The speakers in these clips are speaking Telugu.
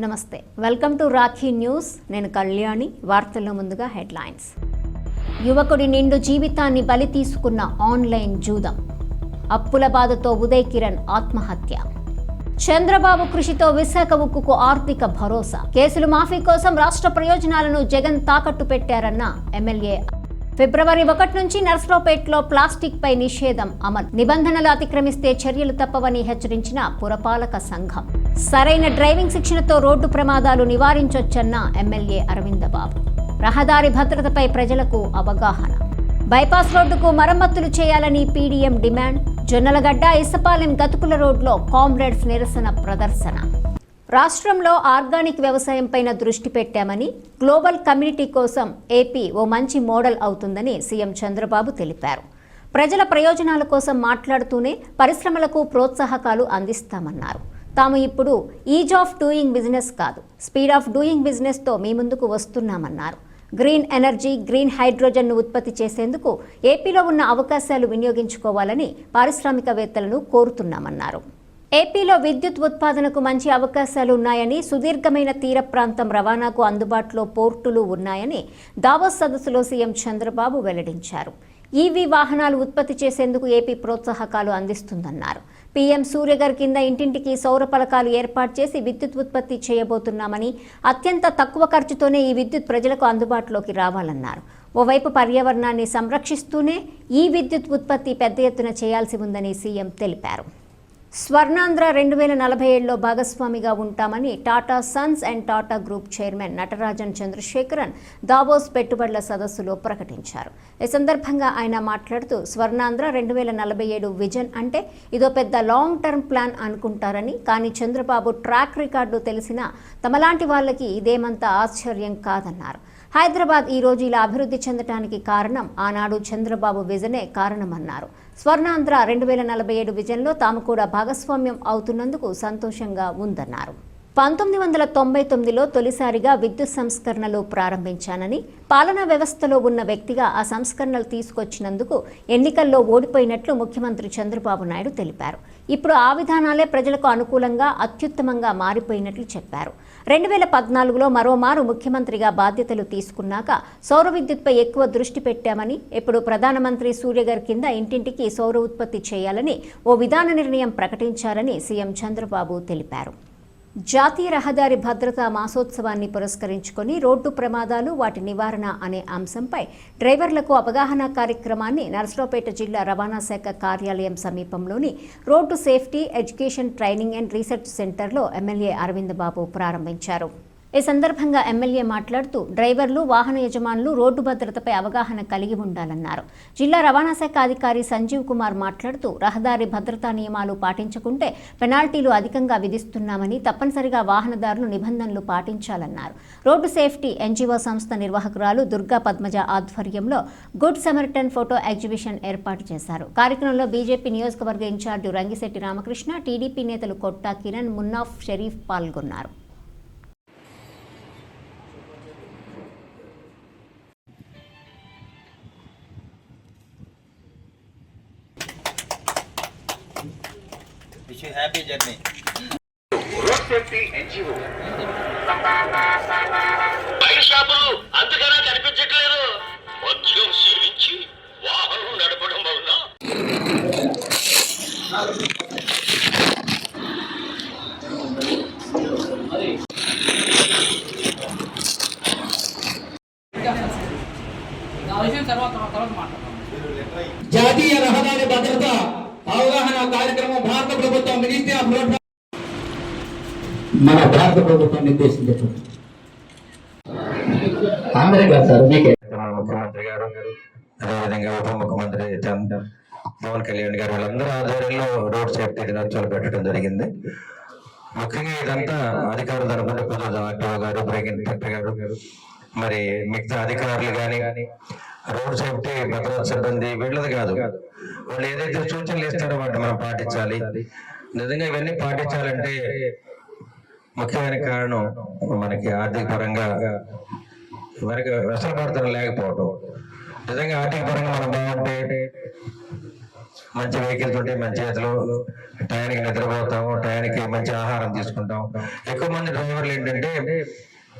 నమస్తే. వెల్కమ్ టు రాఖీ న్యూస్ నేను కళ్యాణి. వార్తల్లో ముందుగా హెడ్లైన్స్. యువకుడి నిండు జీవితాన్ని బలి తీసుకున్న ఆన్లైన్ జూదం. అప్పుల బాధతో ఉదయ్ కిరణ్ ఆత్మహత్య. చంద్రబాబు కృషితో విశాఖ ఉక్కుకు ఆర్థిక భరోసా. కేసులు మాఫీ కోసం రాష్ట్ర ప్రయోజనాలను జగన్ తాకట్టు పెట్టారన్న ఎమ్మెల్యే. ఫిబ్రవరి ఒకటి నుంచి నర్సరావుపేటలో ప్లాస్టిక్ పై నిషేధం అమలు. నిబంధనలు అతిక్రమిస్తే చర్యలు తప్పవని హెచ్చరించిన పురపాలక సంఘం. సరైన డ్రైవింగ్ శిక్షణతో రోడ్డు ప్రమాదాలు నివారించొచ్చన్న ఎమ్మెల్యే అరవిందబాబు రహదారి భద్రతపై ప్రజలకు అవగాహన. బైపాస్ రోడ్డుకు మరమ్మతులు చేయాలని పీడీఎం డిమాండ్. జొన్నలగడ్డ ఇసపాలెం గతుకుల రోడ్లో కామ్రేడ్స్ నిరసన ప్రదర్శన. రాష్ట్రంలో ఆర్గానిక్ వ్యవసాయం పైన దృష్టి పెట్టామని గ్లోబల్ కమ్యూనిటీ కోసం ఏపీ ఓ మంచి మోడల్ అవుతుందని సీఎం చంద్రబాబు తెలిపారు. ప్రజల ప్రయోజనాల కోసం మాట్లాడుతూనే పరిశ్రమలకు ప్రోత్సాహకాలు అందిస్తామన్నారు. తాము ఇప్పుడు ఈజ్ ఆఫ్ డూయింగ్ బిజినెస్ కాదు. స్పీడ్ ఆఫ్ డూయింగ్ బిజినెస్తో మీ ముందుకు వస్తున్నామన్నారు. గ్రీన్ ఎనర్జీ గ్రీన్ హైడ్రోజన్ను ఉత్పత్తి చేసేందుకు ఏపీలో ఉన్న అవకాశాలు వినియోగించుకోవాలని పారిశ్రామికవేత్తలను కోరుతున్నామన్నారు. ఏపీలో విద్యుత్ ఉత్పాదనకు మంచి అవకాశాలు ఉన్నాయని సుదీర్ఘమైన తీర ప్రాంతం రవాణాకు అందుబాటులో పోర్టులు ఉన్నాయని దావోస్ సదస్సులో సీఎం చంద్రబాబు వెల్లడించారు. ఈవీ వాహనాలు ఉత్పత్తి చేసేందుకు ఏపీ ప్రోత్సాహకాలు అందిస్తుందన్నారు. పీఎం సూర్యగర్ కింద ఇంటింటికి సౌర పలకాలు ఏర్పాటు చేసి విద్యుత్ ఉత్పత్తి చేయబోతున్నామని అత్యంత తక్కువ ఖర్చుతోనే ఈ విద్యుత్ ప్రజలకు అందుబాటులోకి రావాలన్నారు. ఓవైపు పర్యావరణాన్ని సంరక్షిస్తూనే ఈ విద్యుత్ ఉత్పత్తి పెద్ద ఎత్తున చేయాల్సి ఉందని సీఎం తెలిపారు. స్వర్ణాంధ్ర రెండు వేల నలభై ఏడులో భాగస్వామిగా ఉంటామని Tata Sons and Tata group chairman Natarajan Chandrasekaran Davos పెట్టుబడుల సదస్సులో ప్రకటించారు. ఈ సందర్భంగా ఆయన మాట్లాడుతూ స్వర్ణాంధ్ర రెండు వేల నలభై ఏడు విజన్ అంటే ఇదో పెద్ద లాంగ్ టర్మ్ ప్లాన్ అనుకుంటారని కానీ చంద్రబాబు ట్రాక్ రికార్డు తెలిసినా తమలాంటి వాళ్ళకి ఇదేమంత ఆశ్చర్యం కాదన్నారు. హైదరాబాద్ ఈ రోజు ఇలా అభివృద్ధి చెందడానికి కారణం ఆనాడు చంద్రబాబు విజనే కారణమన్నారు. స్వర్ణాంధ్ర రెండు వేల నలభై ఏడు విజన్లో తాము కూడా భాగస్వామ్యం అవుతున్నందుకు సంతోషంగా ఉందన్నారు. పంతొమ్మిది వందల తొంభై తొమ్మిదిలో తొలిసారిగా విద్యుత్ సంస్కరణలు ప్రారంభించానని పాలనా వ్యవస్థలో ఉన్న వ్యక్తిగా ఆ సంస్కరణలు తీసుకొచ్చినందుకు ఎన్నికల్లో ఓడిపోయినట్లు ముఖ్యమంత్రి చంద్రబాబు నాయుడు తెలిపారు. ఇప్పుడు ఆ విధానాలే ప్రజలకు అనుకూలంగా అత్యుత్తమంగా మారిపోయినట్లు చెప్పారు. రెండు వేల పద్నాలుగులో మరోమారు ముఖ్యమంత్రిగా బాధ్యతలు తీసుకున్నాక సౌర విద్యుత్పై ఎక్కువ దృష్టి పెట్టామని ఇప్పుడు ప్రధానమంత్రి సూర్యగర్ కింద ఇంటింటికి సౌర ఉత్పత్తి చేయాలని ఓ విధాన నిర్ణయం ప్రకటించారని సీఎం చంద్రబాబు తెలిపారు. జాతీయ రహదారి భద్రతా మాసోత్సవాన్ని పురస్కరించుకొని రోడ్డు ప్రమాదాలు వాటి నివారణ అనే అంశంపై డ్రైవర్లకు అవగాహన కార్యక్రమాన్ని నర్సరావుపేట జిల్లా రవాణా శాఖ కార్యాలయం సమీపంలోని road safety education training and research సెంటర్లో ఎమ్మెల్యే అరవింద్ బాబు ప్రారంభించారు. ఈ సందర్భంగా ఎమ్మెల్యే మాట్లాడుతూ డ్రైవర్లు వాహన యజమానులు రోడ్డు భద్రతపై అవగాహన కలిగి ఉండాలన్నారు. జిల్లా రవాణా శాఖ అధికారి సంజీవ్ కుమార్ మాట్లాడుతూ రహదారి భద్రతా నియమాలు పాటించకుంటే పెనాల్టీలు అధికంగా విధిస్తున్నామని తప్పనిసరిగా వాహనదారులు నిబంధనలు పాటించాలన్నారు. రోడ్డు సేఫ్టీ ఎన్జీఓ సంస్థ నిర్వాహకురాలు దుర్గా పద్మజ ఆధ్వర్యంలో గుడ్ సమర్టన్ ఫోటో ఎగ్జిబిషన్ ఏర్పాటు చేశారు. కార్యక్రమంలో బీజేపీ నియోజకవర్గ ఇన్ఛార్జి రంగిశెట్టి రామకృష్ణ టీడీపీ నేతలు కొట్టా కిరణ్ మున్నాఫ్ షరీఫ్ పాల్గొన్నారు. Wish you happy journey. Road safety NGO షాపులు అంతకన్నా కనిపించట్లేదు. మద్యం సేవించి వాహనం నడపడం వల్ల ఆ విషయం తర్వాత తర్వాత మాట్లాడతాం జాతీయ రహదారి భద్రత అవగాహన కార్యక్రమం భారత ప్రభుత్వం మినిస్ట్రీ ఆఫ్ రోడ్ మన భారత ప్రభుత్వం నిర్దేశించేటువంటి అందరికీ కాదు సార్ మీకే. మన ముఖ్యమంత్రి గారు అదేవిధంగా ఉప ముఖ్యమంత్రి పవన్ కళ్యాణ్ గారు వీళ్ళందరూ ఆధ్వర్యంలో రోడ్ సేఫ్టీ దినోత్సవాలు పెట్టడం జరిగింది. ముఖ్యంగా ఇదంతా అధికారుల తరఫున కొంచెం ఆర్టీఓ గారు బ్రేక్ ఇన్స్పెక్టర్ గారు మరి మిగతా అధికారులు కానీ రోడ్ సేఫ్టీ భద్రతా సిబ్బంది వీళ్ళది కాదు. వాళ్ళు ఏదైతే సూచనలు ఇస్తారో వాటిని మనం పాటించాలి. నిజంగా ఇవన్నీ పాటించాలంటే ముఖ్యమైన కారణం మనకి ఆర్థిక పరంగా మనకి వెసలుబాటుతనం లేకపోవటం. నిజంగా ఆర్థిక పరంగా మనం బాగుంటే మంచి వెహికల్స్ ఉంటాయి మంచి చేతులు టయానికి నిద్రపోతాము టయానికి మంచి ఆహారం తీసుకుంటాం. ఎక్కువ మంది డ్రైవర్లు ఏంటంటే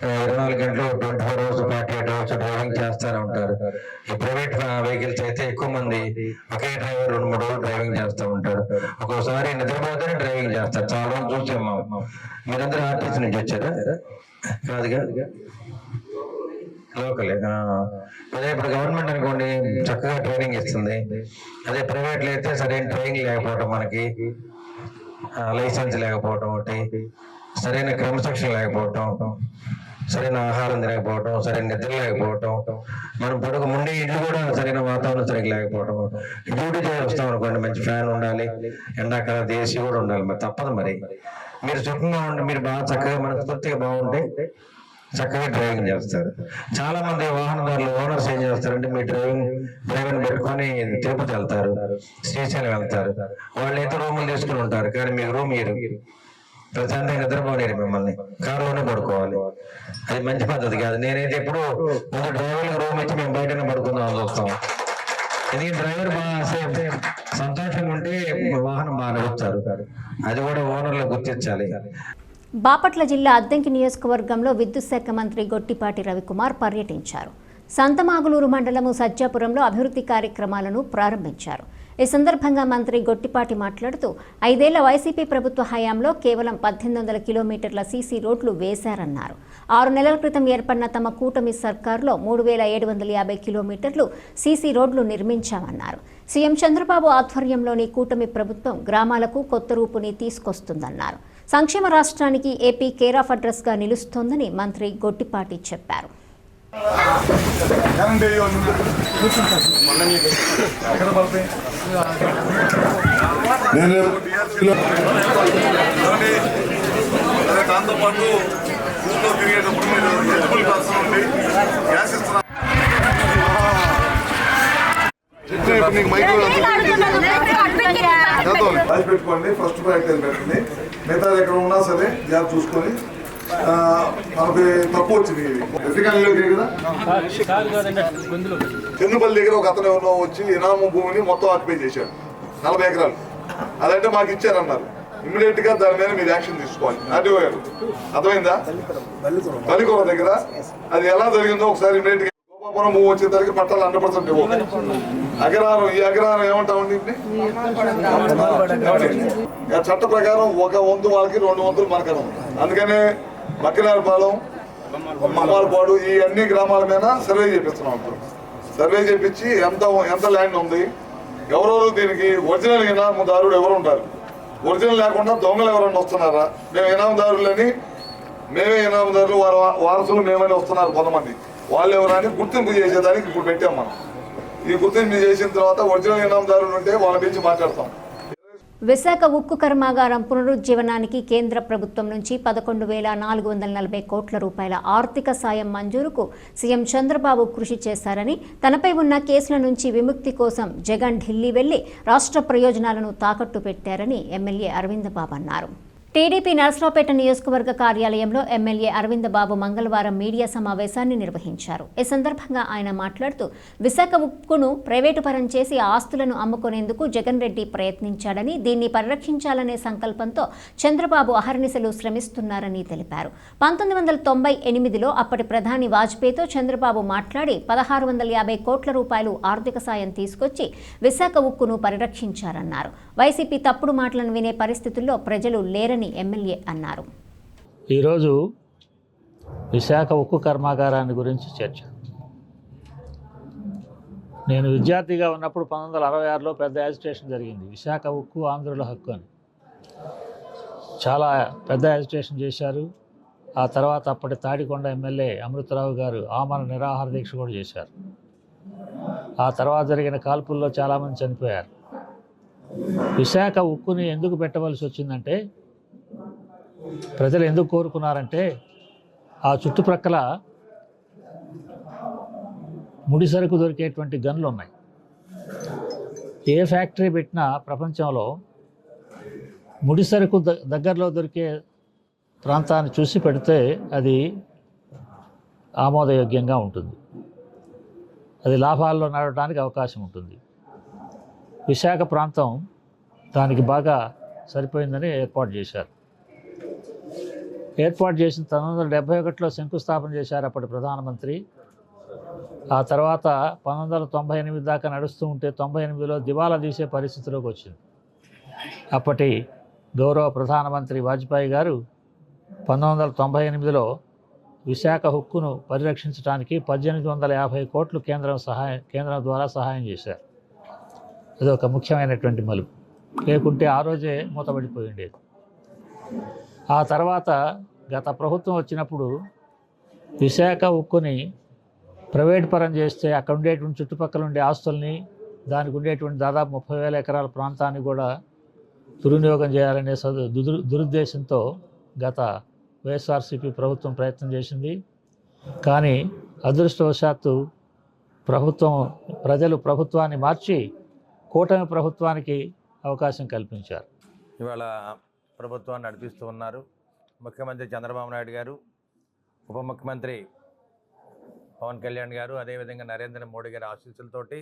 ఇరవై నాలుగు గంటలు twenty four hours forty eight hours driving చేస్తూనే ఉంటారు. ఈ ప్రైవేట్ వెహికల్స్ అయితే ఎక్కువ మంది ఒకే డ్రైవర్ రెండు మూడు రోజులు డ్రైవింగ్ చేస్తూ ఉంటారు. ఒక్కోసారి నిద్రపోతేనే డ్రైవింగ్ చేస్తారు. చాలా మంది చూసాం మా మీరందరూ ఆర్టీసీ నుంచి వచ్చారా? కాదుగా లోకలే. అదే ఇప్పుడు గవర్నమెంట్ అనుకోండి చక్కగా ట్రైనింగ్ ఇస్తుంది. అదే ప్రైవేట్లో అయితే సరైన ట్రైనింగ్ లేకపోవటం మనకి లైసెన్స్ లేకపోవటం ఒకటి సరైన క్రమశిక్షణ లేకపోవటం సరైన ఆహారం తినకపోవటం సరైన నిద్ర లేకపోవటం మనం పడక ముందే ఇల్లు కూడా సరైన వాతావరణం సరిగ్గా లేకపోవటం. డ్యూటీ చేసి వస్తాం అనుకోండి మంచి ఫ్యాన్ ఉండాలి ఎండాకాలం దేశీ కూడా ఉండాలి మరి తప్పదు మరి. మీరు సుఖంగా ఉండి మీరు బాగా చక్కగా మనస్ఫూర్తిగా బాగుంటే చక్కగా డ్రైవింగ్ చేస్తారు. చాలా మంది వాహనదారులు ఓనర్స్ ఏం చేస్తారంటే మీ డ్రైవింగ్ డ్రైవర్ పెట్టుకొని తిరుపతి వెళ్తారు శ్రీశైలం వెళ్తారు. వాళ్ళు అయితే రూములు తీసుకుని ఉంటారు కానీ మీకు రూమ్ ఇరు ప్రశాంతంగా నిద్రపోలేరు మిమ్మల్ని. కారులోనే పడుకో అది మంచి పద్ధతి కాదు. నేనైతే ఎప్పుడు ముందు డ్రైవర్ రూమ్ ఇచ్చి మేము బయటనే పడుకుందాం చూస్తాం. ఎందుకంటే డ్రైవర్ బాగా సేఫ్ సంతోషంగా ఉంటే వాహనం బాగా నడుపుతారు. అది కూడా ఓనర్లు గుర్తించాలి. బాపట్ల జిల్లా అద్దంకి నియోజకవర్గంలో విద్యుత్ శాఖ మంత్రి గొట్టిపాటి రవికుమార్ పర్యటించారు. సంతమాగులూరు మండలము సజ్జాపురంలో అభివృద్ధి కార్యక్రమాలను ప్రారంభించారు. ఈ సందర్భంగా మంత్రి గొట్టిపాటి మాట్లాడుతూ ఐదేళ్ళ వైసీపీ ప్రభుత్వ హయాంలో కేవలం పద్దెనిమిది వందల కిలోమీటర్ల సీసీ రోడ్లు వేశారన్నారు. ఆరు నెలల క్రితం ఏర్పడిన తమ కూటమి సర్కారులో మూడు వేల ఏడు వందల యాభై కిలోమీటర్లు సీసీ రోడ్లు నిర్మించామన్నారు. సీఎం చంద్రబాబు ఆధ్వర్యంలోని కూటమి ప్రభుత్వం గ్రామాలకు కొత్త రూపుని తీసుకొస్తుందన్నారు. సంక్షేమ రాష్ట్రానికి ఏపీ కేర్ ఆఫ్ అడ్రస్గా నిలుస్తోందని మంత్రి గొట్టిపాటి చెప్పారు. నేను డిఆర్సీలో అదే దాంతోపాటు ఊళ్ళో తిరిగేటప్పుడు మీరు ఎలిజిబుల్ పర్సన్ ఉండి గ్యాస్ పెట్టుకోండి ఫస్ట్ ప్రయారిటీ అది పెట్టండి మిగతా ఎక్కడ ఉన్నా సరే జాబ్ చూసుకొని మనకి తక్కువ వచ్చింది. ఇవి కదా? చెన్నుపల్లి దగ్గర ఒక అతను ఎవరో వచ్చి ఇనాము భూమిని మొత్తం ఆక్యుపై చేశాడు. నలభై ఎకరాలు. అదంటే మాకు ఇచ్చారన్నారు. ఇమ్మీడియట్గా దాని మీద మీరు యాక్షన్ తీసుకోవాలి. ఆర్టీఓ గారు అర్థమైందా? బలికొర దగ్గర. అది ఎలా జరిగిందో ఒకసారి ఇమ్మీడియట్గా గోపాపురం భూమి వచ్చేసరికి పట్టాలు హండ్రెడ్ పర్సెంట్ ఇవ్వు. అగ్రహారం ఈ అగ్రహారం ఏమంటామండి చట్ట ప్రకారం ఒక వంతు వాళ్ళకి రెండు వంతులు మనకనం అందుకనే మక్కినారపాలెం మమ్మాలపాడు ఈ అన్ని గ్రామాల మీద సర్వే చేపిస్తున్నాం ఇప్పుడు. సర్వే చేపించి ఎంత ఎంత ల్యాండ్ ఉంది ఎవరెవరు దీనికి ఒరిజినల్ ఇనామదారుడు ఎవరు ఉంటారు? ఒరిజినల్ లేకుండా దొంగలు ఎవరన్నా వస్తున్నారా? మేము ఇనామదారులని మేమే ఇనామదారులు వారి వారసులు మేమని వస్తున్నారు కొంతమంది. వాళ్ళు ఎవరని గుర్తింపు చేసేదానికి ఇప్పుడు పెట్టాం మనం. ఈ గుర్తింపు చేసిన తర్వాత ఒరిజినల్ ఇనామదారులు ఉంటే వాళ్ళ గురించి మాట్లాడతాం. విశాఖ ఉక్కు కర్మాగారం పునరుజ్జీవనానికి కేంద్ర ప్రభుత్వం నుంచి పదకొండు వేల నాలుగు వందల నలభై కోట్ల రూపాయల ఆర్థిక సాయం మంజూరుకు సీఎం చంద్రబాబు కృషి చేశారని తనపై ఉన్న కేసుల నుంచి విముక్తి కోసం జగన్ ఢిల్లీ వెళ్ళి రాష్ట్ర ప్రయోజనాలను తాకట్టు పెట్టారని ఎమ్మెల్యే అరవింద్ బాబు అన్నారు. టీడీపీ నరసరావుపేట నియోజకవర్గ కార్యాలయంలో ఎమ్మెల్యే అరవింద్ బాబు మంగళవారం మీడియా సమావేశాన్ని నిర్వహించారు. ఈ సందర్భంగా ఆయన మాట్లాడుతూ విశాఖ ఉక్కును ప్రైవేటు పరం చేసి ఆస్తులను అమ్ముకునేందుకు జగన్ రెడ్డి ప్రయత్నించాడని దీన్ని పరిరక్షించాలనే సంకల్పంతో చంద్రబాబు అహర్నిశలు శ్రమిస్తున్నారని తెలిపారు. పంతొమ్మిది వందల తొంభై ఎనిమిదిలో అప్పటి ప్రధాని వాజ్పేయితో చంద్రబాబు మాట్లాడి పదహారు వందల యాభై కోట్ల రూపాయలు ఆర్థిక సాయం తీసుకొచ్చి విశాఖ ఉక్కును పరిరక్షించారన్నారు. వైసీపీ తప్పుడు మాటలను వినే పరిస్థితుల్లో ప్రజలు లేరని ఎమ్మెల్యే అన్నారు. ఈరోజు విశాఖ ఉక్కు కర్మాగారాన్ని గురించి చర్చ. నేను విద్యార్థిగా ఉన్నప్పుడు పంతొమ్మిది వందల అరవై ఆరులో పెద్ద యాజిటేషన్ జరిగింది. విశాఖ ఉక్కు ఆంధ్రుల హక్కు అని. చాలా పెద్ద యాజిటేషన్ చేశారు. ఆ తర్వాత అప్పటి తాడికొండ ఎమ్మెల్యే అమృతరావు గారు ఆమరణ నిరాహార దీక్ష కూడా చేశారు. ఆ తర్వాత జరిగిన కాల్పుల్లో చాలామంది చనిపోయారు. విశాఖ ఉక్కుని ఎందుకు పెట్టవలసి వచ్చిందంటే ప్రజలు ఎందుకు కోరుకున్నారంటే ఆ చుట్టుప్రక్కల ముడి సరుకు దొరికేటువంటి గన్లు ఉన్నాయి. ఏ ఫ్యాక్టరీ పెట్టినా ప్రపంచంలో ముడి సరుకు దగ్గరలో దొరికే ప్రాంతాన్ని చూసి పెడితే అది ఆమోదయోగ్యంగా ఉంటుంది. అది లాభాల్లో నడవడానికి అవకాశం ఉంటుంది. విశాఖ ప్రాంతం దానికి బాగా సరిపోయిందని ఏర్పాటు చేశారు. ఏర్పాటు చేసిన పంతొమ్మిది వందల డెబ్బై ఒకటిలో శంకుస్థాపన చేశారు అప్పటి ప్రధానమంత్రి. ఆ తర్వాత పంతొమ్మిది వందల తొంభై ఎనిమిది దాకా నడుస్తూ ఉంటే తొంభై ఎనిమిదిలో దివాలా తీసే పరిస్థితిలోకి వచ్చింది. అప్పటి గౌరవ ప్రధానమంత్రి వాజ్పేయి గారు పంతొమ్మిది వందల తొంభై ఎనిమిదిలో విశాఖ హుక్కును పరిరక్షించడానికి పద్దెనిమిది వందల యాభై కోట్లు కేంద్రం సహాయం కేంద్రం ద్వారా సహాయం చేశారు. అది ఒక ముఖ్యమైనటువంటి మలుపు. లేకుంటే ఆ రోజే మూతబడిపోయి ఉండేది ఆ తర్వాత గత ప్రభుత్వం వచ్చినప్పుడు విశాఖ ఉక్కుని ప్రైవేట్ పరం చేస్తే అక్కడ ఉండేటువంటి చుట్టుపక్కల ఉండే ఆస్తుల్ని దానికి ఉండేటువంటి దాదాపు ముప్పై వేల ఎకరాల ప్రాంతాన్ని కూడా దుర్వినియోగం చేయాలనే సదు దురు- దురుద్దేశంతో గత వైఎస్ఆర్సీపీ ప్రభుత్వం ప్రయత్నం చేసింది. కానీ అదృష్టవశాత్తు ప్రభుత్వం ప్రజలు ప్రభుత్వాన్ని మార్చి కూటమి ప్రభుత్వానికి అవకాశం కల్పించారు. ఇవాళ ప్రభుత్వాన్ని నడిపిస్తూ ఉన్నారు. ముఖ్యమంత్రి చంద్రబాబు నాయుడు గారు ఉప ముఖ్యమంత్రి పవన్ కళ్యాణ్ గారు అదేవిధంగా నరేంద్ర మోడీ గారి ఆశీస్సులతోటి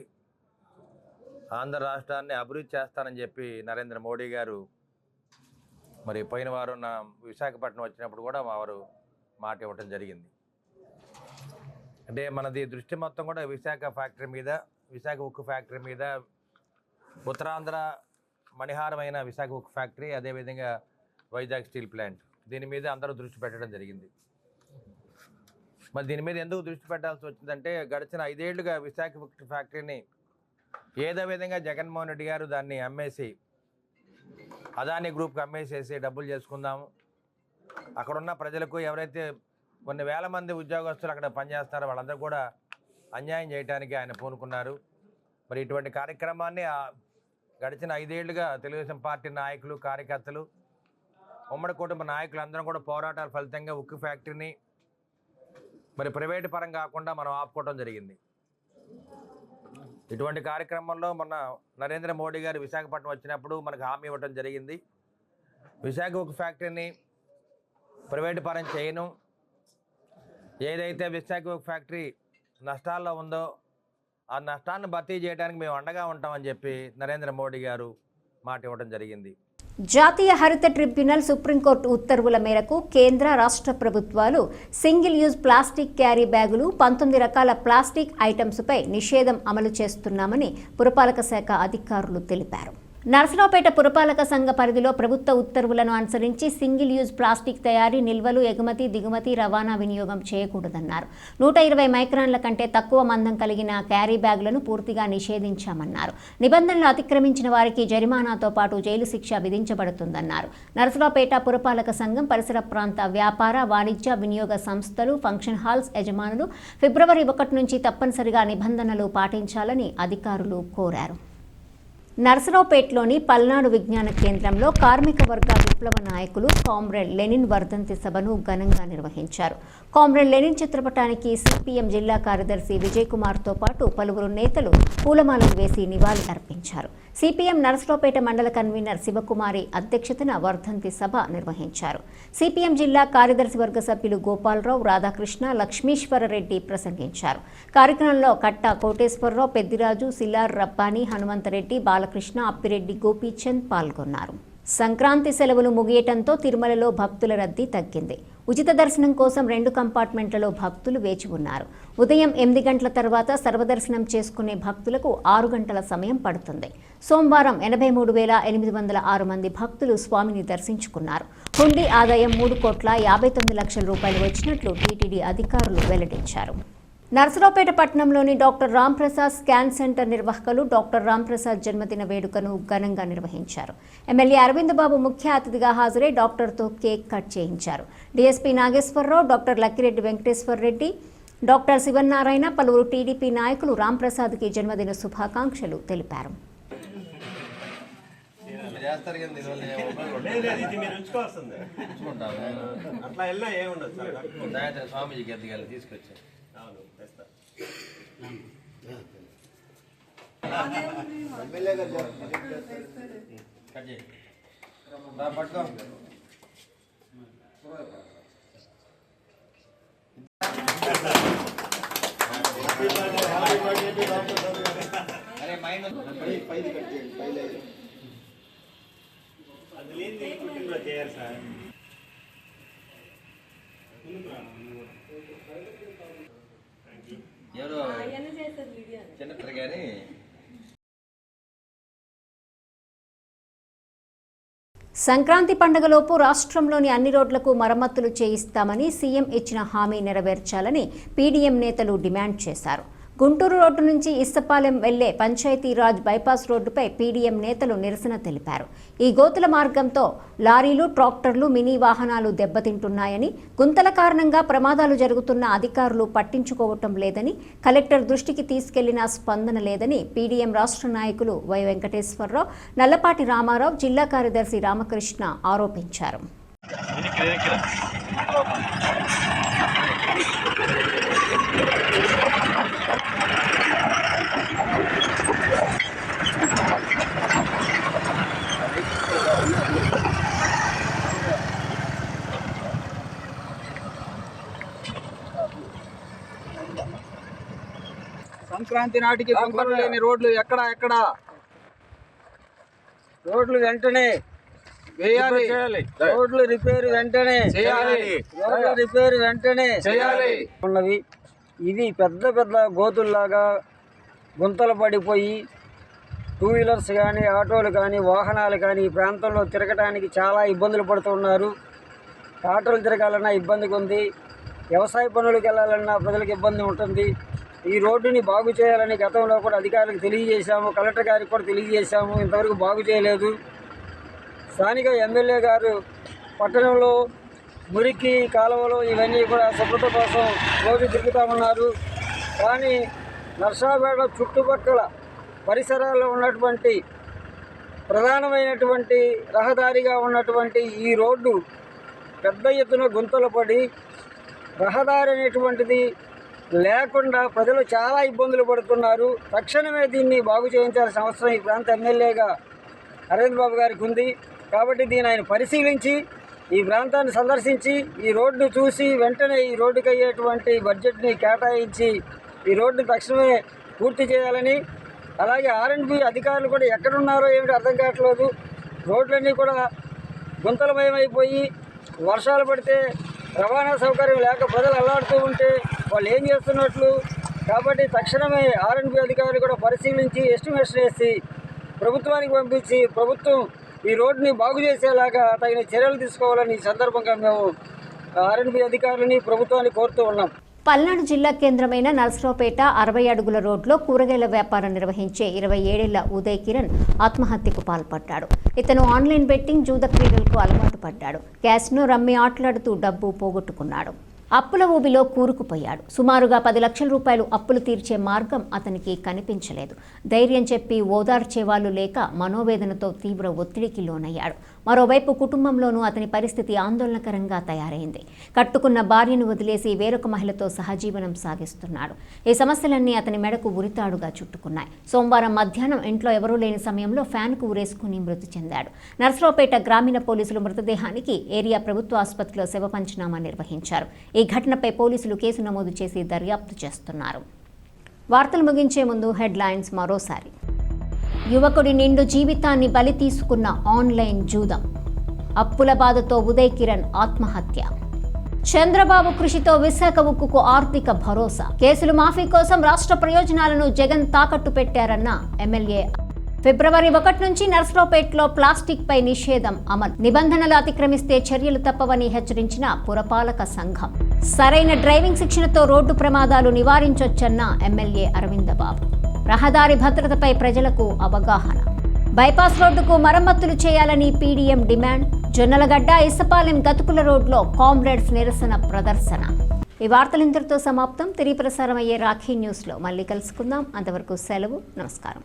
ఆంధ్ర రాష్ట్రాన్ని అభివృద్ధి చేస్తానని చెప్పి నరేంద్ర మోడీ గారు మరి పోయిన వారం నా విశాఖపట్నం వచ్చినప్పుడు కూడా వారు మాట ఇవ్వటం జరిగింది. అంటే మనది దృష్టి మొత్తం కూడా విశాఖ ఫ్యాక్టరీ మీద విశాఖ ఉక్కు ఫ్యాక్టరీ మీద ఉత్తరాంధ్ర మణిహారమైన విశాఖ ఉక్కు ఫ్యాక్టరీ అదేవిధంగా వైజాగ్ స్టీల్ ప్లాంట్. దీని మీద అందరూ దృష్టి పెట్టడం జరిగింది. మరి దీని మీద ఎందుకు దృష్టి పెట్టాల్సి వచ్చిందంటే గడిచిన ఐదేళ్ళుగా విశాఖ ఉక్కు ఫ్యాక్టరీని ఏదో విధంగా జగన్మోహన్ రెడ్డి గారు దాన్ని అమ్మేసి అదాని గ్రూప్కి అమ్మేసేసి డబ్బులు చేసుకుందాము. అక్కడున్న ప్రజలకు ఎవరైతే కొన్ని వేల మంది ఉద్యోగస్తులు అక్కడ పనిచేస్తున్నారో వాళ్ళందరూ కూడా అన్యాయం చేయడానికి ఆయన పూనుకున్నారు. మరి ఇటువంటి కార్యక్రమాన్ని గడిచిన ఐదేళ్ళుగా తెలుగుదేశం పార్టీ నాయకులు కార్యకర్తలు ఉమ్మడి కుటుంబ నాయకులు అందరం కూడా పోరాటాల ఫలితంగా ఉక్కు ఫ్యాక్టరీని మరి ప్రైవేటు పరం కాకుండా మనం ఆపుకోవడం జరిగింది. ఇటువంటి కార్యక్రమంలో మొన్న నరేంద్ర మోడీ గారు విశాఖపట్నం వచ్చినప్పుడు మనకు హామీ ఇవ్వడం జరిగింది. విశాఖ ఉక్కు ఫ్యాక్టరీని ప్రైవేటు పరం చేయను. ఏదైతే విశాఖ ఉక్కు ఫ్యాక్టరీ నష్టాల్లో ఉందో ఆ నష్టాన్ని భర్తీ చేయడానికి మేము అండగా ఉంటామని చెప్పి నరేంద్ర మోడీ గారు మాట ఇవ్వడం జరిగింది. జాతీయ హరిత ట్రిబ్యునల్ సుప్రీంకోర్టు ఉత్తర్వుల మేరకు కేంద్ర రాష్ట్ర ప్రభుత్వాలు సింగిల్ యూజ్ ప్లాస్టిక్ క్యారీ బ్యాగులు పంతొమ్మిది రకాల ప్లాస్టిక్ ఐటమ్స్పై నిషేధం అమలు చేస్తున్నామని పురపాలక శాఖ అధికారులు తెలిపారు. నర్సరావుపేట పురపాలక సంఘ పరిధిలో ప్రభుత్వ ఉత్తర్వులను అనుసరించి సింగిల్ యూజ్ ప్లాస్టిక్ తయారీ నిల్వలు ఎగుమతి దిగుమతి రవాణా వినియోగం చేయకూడదన్నారు. నూట ఇరవై మైక్రాన్ల కంటే తక్కువ మందం కలిగిన క్యారీ బ్యాగులను పూర్తిగా నిషేధించామన్నారు. నిబంధనలు అతిక్రమించిన వారికి జరిమానాతో పాటు జైలు శిక్ష విధించబడుతుందన్నారు. నర్సరావుపేట పురపాలక సంఘం పరిసర ప్రాంత వ్యాపార వాణిజ్య వినియోగ సంస్థలు ఫంక్షన్ హాల్స్ యజమానులు ఫిబ్రవరి ఒకటి నుంచి తప్పనిసరిగా నిబంధనలు పాటించాలని అధికారులు కోరారు. నర్సరావుపేటలోని పల్నాడు విజ్ఞాన కేంద్రంలో కార్మిక వర్గ విప్లవ నాయకులు కామ్రేడ్ లెనిన్ వర్ధంతి సభను ఘనంగా నిర్వహించారు. కామ్రేడ్ లెనిన్ చిత్రపటానికి సిపిఎం జిల్లా కార్యదర్శి విజయ్ కుమార్తో పాటు పలువురు నేతలు పూలమాలలు వేసి నివాళి అర్పించారు. సిపిఎం నరసరావుపేట మండల కన్వీనర్ శివకుమారి అధ్యక్షతన వర్ధంతి సభ నిర్వహించారు. సిపిఎం జిల్లా కార్యదర్శి వర్గ సభ్యులు గోపాలరావు రాధాకృష్ణ లక్ష్మీశ్వరరెడ్డి ప్రసంగించారు. కార్యక్రమంలో కట్ట కోటేశ్వరరావు పెద్దిరాజు సిల్లార్ రబ్బాని హనుమంతరెడ్డి బాలకృష్ణ అప్పిరెడ్డి గోపీచంద్ పాల్గొన్నారు. సంక్రాంతి సెలవులు ముగియటంతో తిరుమలలో భక్తుల రద్దీ తగ్గింది. ఉచిత దర్శనం కోసం రెండు కంపార్ట్మెంట్లలో భక్తులు వేచి ఉన్నారు. ఉదయం ఎనిమిది గంటల తర్వాత సర్వదర్శనం చేసుకునే భక్తులకు ఆరు గంటల సమయం పడుతుంది. సోమవారం ఎనభై మూడు వేల ఎనిమిది వందల ఆరు మంది భక్తులు స్వామిని దర్శించుకున్నారు. హుండీ ఆదాయం మూడు కోట్ల యాభై తొమ్మిది లక్షల రూపాయలు వచ్చినట్లు టీటీడీ అధికారులు వెల్లడించారు. నర్సరావుపేట పట్టణంలోని డాక్టర్ రాంప్రసాద్ స్కాన్ సెంటర్ నిర్వాహకులు డాక్టర్ రాంప్రసాద్ జన్మదిన వేడుకను ఘనంగా నిర్వహించారు. ఎమ్మెల్యే అరవింద్ బాబు ముఖ్య అతిథిగా హాజరై డాక్టర్తో కేక్ కట్ చేయించారు. DSP Nageswara Rao doctor Lakkireddy Venkateswar Reddy doctor Sivanarayana పలువురు టీడీపీ నాయకులు రాంప్రసాద్కి జన్మదిన శుభాకాంక్షలు తెలిపారు. అట్లా ఏముండదు స్వామీజీకి ఎదిగాలి అవును తెస్తా కట్ చేయి రా, పట్టుకో అది లేని పుట్టినరోజు చేయాలి సార్ చిన్నప్పుడు కానీ సంక్రాంతి పండుగలోపు రాష్ట్రంలోని అన్ని రోడ్లకు మరమ్మతులు చేయిస్తామని సీఎం ఇచ్చిన హామీ నెరవేర్చాలని పీడీఎం నేతలు డిమాండ్ చేశారు. గుంటూరు రోడ్డు నుంచి ఇస్తపాలెం వెళ్ళే పంచాయతీరాజ్ బైపాస్ రోడ్డుపై పీడీఎం నేతలు నిరసన తెలిపారు. ఈ గోతుల మార్గంతో లారీలు ట్రాక్టర్లు మినీ వాహనాలు దెబ్బతింటున్నాయని గుంతల కారణంగా ప్రమాదాలు జరుగుతున్న అధికారులు పట్టించుకోవటం లేదని కలెక్టర్ దృష్టికి తీసుకెళ్ళినా స్పందన లేదని పీడీఎం రాష్ట్ర నాయకులు వై వెంకటేశ్వరరావు నల్లపాటి రామారావు జిల్లా కార్యదర్శి రామకృష్ణ ఆరోపించారు. సంక్రాంతి నాటికి గుంతలు లేని రోడ్లు ఎక్కడ ఎక్కడ? రోడ్లు వెంటనే వేయాలి. రోడ్లు రిపేర్ వెంటనే చేయాలి. రోడ్ల రిపేర్ వెంటనే చేయాలి. ఉన్నవి ఇవి పెద్ద పెద్ద గోతుల్లాగా గుంతలు పడిపోయి టూ వీలర్స్ కానీ ఆటోలు కానీ వాహనాలు కానీ ఈ ప్రాంతంలో తిరగడానికి చాలా ఇబ్బందులు పడుతున్నారు ఆటోలు తిరగాలన్నా ఇబ్బందిగా ఉంది వ్యవసాయ పనులకు వెళ్ళాలన్నా ప్రజలకు ఇబ్బంది ఉంటుంది. ఈ రోడ్డుని బాగు చేయాలని గతంలో కూడా అధికారులకు తెలియజేశాము కలెక్టర్ గారికి కూడా తెలియజేశాము ఇంతవరకు బాగు చేయలేదు. స్థానిక ఎమ్మెల్యే గారు పట్టణంలో మురికి కాలువలు ఇవన్నీ కూడా శుభ్రత కోసం రోజు తిరుగుతామన్నారు కానీ నర్సాపేట చుట్టుపక్కల పరిసరాల్లో ఉన్నటువంటి ప్రధానమైనటువంటి రహదారిగా ఉన్నటువంటి ఈ రోడ్డు పెద్ద ఎత్తున గుంతలు పడి రహదారి అనేటువంటిది లేకుండా ప్రజలు చాలా ఇబ్బందులు పడుతున్నారు. తక్షణమే దీన్ని బాగు చేయించాల్సిన అవసరం ఈ ప్రాంత ఎమ్మెల్యేగా అరవింద్ బాబు గారికి ఉంది. కాబట్టి దీన్ని ఆయన పరిశీలించి ఈ ప్రాంతాన్ని సందర్శించి ఈ రోడ్డు చూసి వెంటనే ఈ రోడ్డుకి అయ్యేటువంటి బడ్జెట్ని కేటాయించి ఈ రోడ్డు తక్షణమే పూర్తి చేయాలని అలాగే ఆర్ఎండ్బి అధికారులు కూడా ఎక్కడున్నారో ఏమిటి అర్థం కావట్లేదు. రోడ్లన్నీ కూడా గుంతలమయమైపోయి వర్షాలు పడితే రవాణా సౌకర్యం లేక ప్రజలు అల్లాడుతూ ఉంటే వాళ్ళు ఏం చేస్తున్నట్లు? కాబట్టి తక్షణమే ఆర్ఎండ్బి అధికారులు కూడా పరిశీలించి ఎస్టిమేషన్ వేసి ప్రభుత్వానికి పంపించి ప్రభుత్వం ఈ రోడ్డుని బాగు చేసేలాగా తగిన చర్యలు తీసుకోవాలని ఈ సందర్భంగా మేము ఆర్ఎండ్బి అధికారులని ప్రభుత్వాన్ని కోరుతూ ఉన్నాం. పల్నాడు జిల్లా కేంద్రమైన నర్సరావుపేట అరవై అడుగుల రోడ్లో కూరగాయల వ్యాపారం నిర్వహించే ఇరవై ఏడేళ్ళ ఉదయ్ కిరణ్ ఆత్మహత్యకు పాల్పడ్డాడు. ఇతను ఆన్లైన్ బెట్టింగ్ జూద క్రీడలకు అలవాటు పడ్డాడు. క్యాష్ను రమ్మి ఆటలాడుతూ డబ్బు పోగొట్టుకున్నాడు. అప్పుల ఊబిలో కూరుకుపోయాడు. సుమారుగా పది లక్షల రూపాయలు అప్పులు తీర్చే మార్గం అతనికి కనిపించలేదు. ధైర్యం చెప్పి ఓదార్చేవాళ్ళు లేక మనోవేదనతో తీవ్ర ఒత్తిడికి లోనయ్యాడు. మరోవైపు కుటుంబంలోనూ అతని పరిస్థితి ఆందోళనకరంగా తయారైంది. కట్టుకున్న భార్యను వదిలేసి వేరొక మహిళతో సహజీవనం సాగిస్తున్నాడు. ఈ సమస్యలన్నీ అతని మెడకు ఉరితాడుగా చుట్టుకున్నాయి. సోమవారం మధ్యాహ్నం ఇంట్లో ఎవరూ లేని సమయంలో ఫ్యాన్కు ఉరేసుకుని మృతి చెందాడు. నర్సరావుపేట గ్రామీణ పోలీసులు మృతదేహానికి ఏరియా ప్రభుత్వ ఆసుపత్రిలో శవ పంచనామా నిర్వహించారు. ఈ ఘటనపై పోలీసులు కేసు నమోదు చేసి దర్యాప్తు చేస్తున్నారు. వార్తలు ముగించే ముందు హెడ్లైన్స్ మరోసారి. యువకుడి నిండు జీవితాన్ని బలి తీసుకున్న ఆన్లైన్ జూదం. అప్పుల బాధతో ఉదయ్ కిరణ్ ఆత్మహత్య. చంద్రబాబు కృషితో విశాఖ ఉక్కుకు ఆర్థిక భరోసా. కేసులు మాఫీ కోసం రాష్ట్ర ప్రయోజనాలను జగన్ తాకట్టు పెట్టారన్న ఎమ్మెల్యే. ఫిబ్రవరి ఒకటి నుంచి నర్సరావుపేటలో ప్లాస్టిక్ పై నిషేధం అమలు. నిబంధనలు అతిక్రమిస్తే చర్యలు తప్పవని హెచ్చరించిన పురపాలక సంఘం. సరైన డ్రైవింగ్ శిక్షణతో రోడ్డు ప్రమాదాలు నివారించొచ్చన్న ఎమ్మెల్యే అరవిందబాబు. రహదారి భద్రతపై ప్రజలకు అవగాహన. బైపాస్ రోడ్డుకు మరమ్మతులు చేయాలని పీడీఎం డిమాండ్. జొన్నలగడ్డ ఇసపాలెం గతుకుల రోడ్లో కామ్రేడ్స్ నిరసన ప్రదర్శన. ఈ వార్తలు ఇంతటితో సమాప్తం. తిరిగి ప్రసారం అయ్యే రాఖీ న్యూస్లో మళ్ళీ కలుసుకుందాం. అంతవరకు సెలవు. నమస్కారం.